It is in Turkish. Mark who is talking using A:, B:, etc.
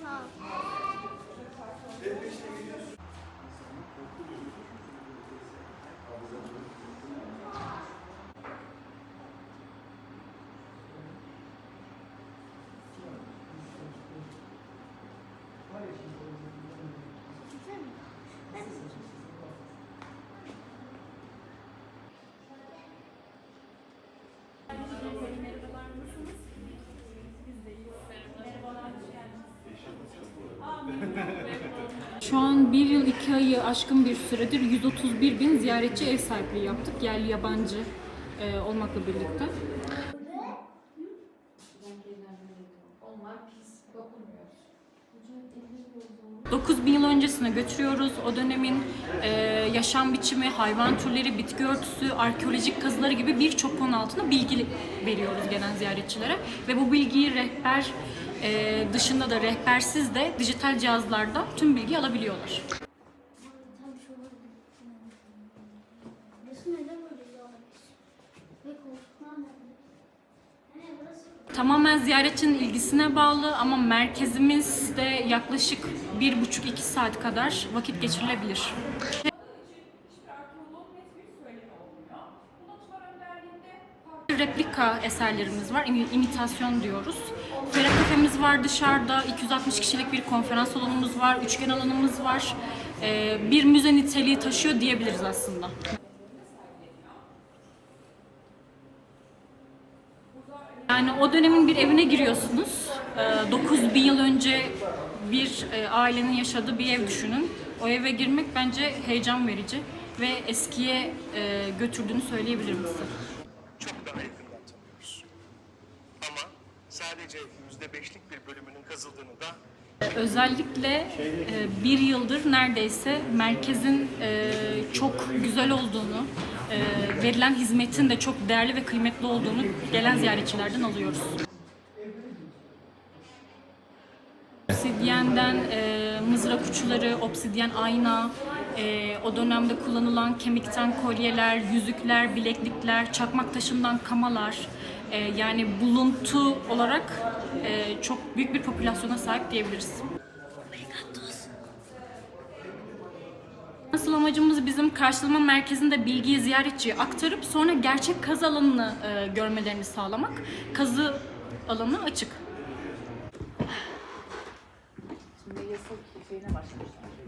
A: 감.
B: Şu an bir yıl iki ayı aşkın bir süredir 131 bin ziyaretçi ev sahipliği yaptık. Yerli yabancı e, olmakla birlikte.
C: Dokunmuyor.
B: 9000 yıl öncesine götürüyoruz. O dönemin e, yaşam biçimi, hayvan türleri, bitki örtüsü, arkeolojik kazıları gibi birçok konu altında bilgi veriyoruz gelen ziyaretçilere. Ve bu bilgiyi rehber e, dışında da rehbersiz de dijital cihazlarda tüm bilgiyi alabiliyorlar. Tamamen ziyaretçinin ilgisine bağlı ama merkezimizde yaklaşık bir buçuk iki saat kadar vakit geçirilebilir. Replika eserlerimiz var, imi- imitasyon diyoruz. Fera kafemiz var dışarıda, 260 kişilik bir konferans salonumuz var, üçgen alanımız var. Ee, bir müze niteliği taşıyor diyebiliriz aslında. Yani o dönemin bir evine giriyorsunuz. 9 bin yıl önce bir e, ailenin yaşadığı bir ev düşünün. O eve girmek bence heyecan verici ve eskiye e, götürdüğünü söyleyebilirim size.
D: çok daha yakından tanıyoruz. Ama sadece yüzde beşlik bir bölümünün kazıldığını da
B: Özellikle e, bir yıldır neredeyse merkezin e, çok güzel olduğunu, e, verilen hizmetin de çok değerli ve kıymetli olduğunu gelen ziyaretçilerden alıyoruz. Obsidyenden mızrak uçları, obsidyen ayna, e, o dönemde kullanılan kemikten kolyeler, yüzükler, bileklikler, çakmak taşından kamalar, e, yani buluntu olarak e, çok büyük bir popülasyona sahip diyebiliriz. Asıl amacımız bizim karşılama merkezinde bilgiyi ziyaretçiye aktarıp sonra gerçek kazı alanını e, görmelerini sağlamak. Kazı alanı açık. Şimdi yasak şeyine başlamışlar.